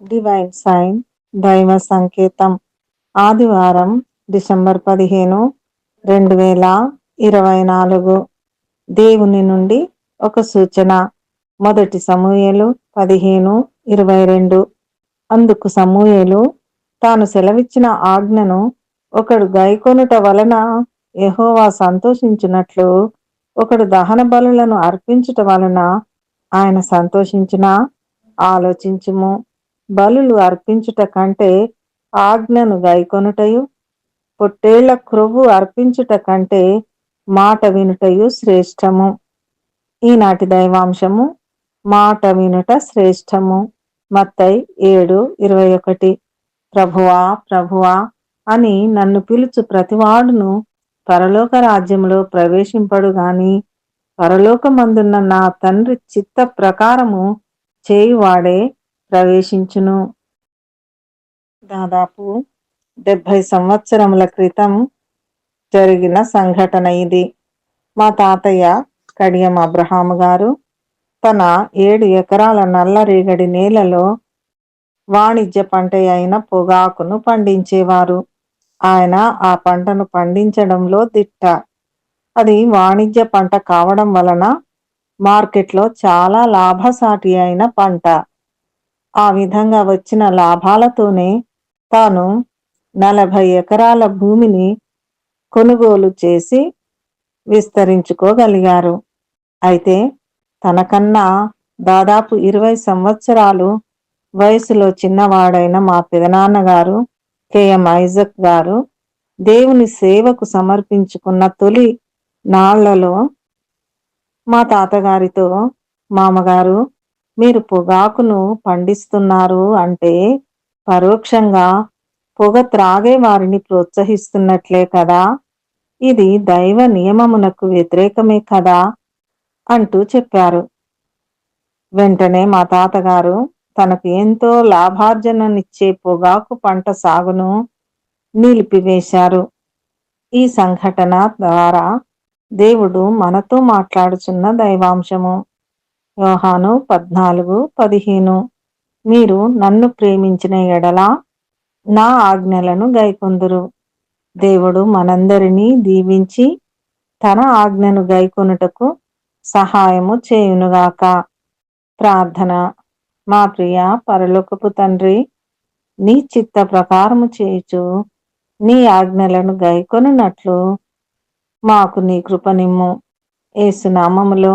Divine sign దైవ సంకేతం ఆదివారం డిసెంబర్ పదిహేను రెండు వేల ఇరవై నాలుగు. దేవుని నుండి ఒక సూచన. మొదటి సమూహలు పదిహేను ఇరవై రెండు. అందుకు సమూహలు తాను సెలవిచ్చిన ఆజ్ఞను ఒకడు గైకొనుట వలన యహోవా సంతోషించినట్లు ఒకడు దహన బలులను అర్పించుట వలన ఆయన సంతోషించిన ఆలోచించుము. బలులు అర్పించుట కంటే ఆజ్ఞను గైకొనుటయు పొట్టేళ్ళ క్రొవ్వు అర్పించుట కంటే మాట వినుటయు శ్రేష్టము. ఈనాటి దైవాంశము మాట వినుట శ్రేష్టము. మత్తై ఏడు ఇరవై ఒకటి. ప్రభువా ప్రభువా అని నన్ను పిలుచు ప్రతివాడును పరలోక రాజ్యంలో ప్రవేశింపడు గాని పరలోకమందున్న నా తండ్రి చిత్త ప్రకారము చేయువాడే ప్రవేశించును. దాదాపు డెబ్భై సంవత్సరముల క్రితం జరిగిన సంఘటన ఇది. మా తాతయ్య కడియం అబ్రహాము గారు తన ఏడు ఎకరాల నల్లరేగడి నేలలో వాణిజ్య పంట అయిన పొగాకును పండించేవారు. ఆయన ఆ పంటను పండించడంలో దిట్ట. అది వాణిజ్య పంట కావడం వలన మార్కెట్లో చాలా లాభసాటి అయిన పంట. ఆ విధంగా వచ్చిన లాభాలతోనే తాను నలభై ఎకరాల భూమిని కొనుగోలు చేసి విస్తరించుకోగలిగారు. అయితే తనకన్నా దాదాపు ఇరవై సంవత్సరాలు వయసులో చిన్నవాడైన మా పెదనాన్నగారు కేఎం ఐజక్ గారు దేవుని సేవకు సమర్పించుకున్న తొలి నాళ్ళలో మా తాతగారితో మామగారు మీరు పొగాకును పండిస్తున్నారు అంటే పరోక్షంగా పొగ త్రాగే వారిని ప్రోత్సహిస్తున్నట్లే కదా. ఇది దైవ నియమమునకు వ్యతిరేకమే కదా అంటూ చెప్పారు. వెంటనే మా తాతగారు తనకు ఎంతో లాభార్జననిచ్చే పొగాకు పంట సాగును నిలిపివేశారు. ఈ సంఘటన ద్వారా దేవుడు మనతో మాట్లాడుచున్న దైవాంశము. యోహాను పద్నాలుగు పదిహేను. మీరు నన్ను ప్రేమించిన ఎడల నా ఆజ్ఞలను గైకొందురు. దేవుడు మనందరినీ దీవించి తన ఆజ్ఞను గైకొనుటకు సహాయము చేయునుగాక. ప్రార్థన. మా ప్రియ పరలోకపు తండ్రి నీ చిత్త ప్రకారము చేయుచు నీ ఆజ్ఞలను గైకొనున్నట్లు మాకు నీ కృపనిమ్ము. ఏసునామములో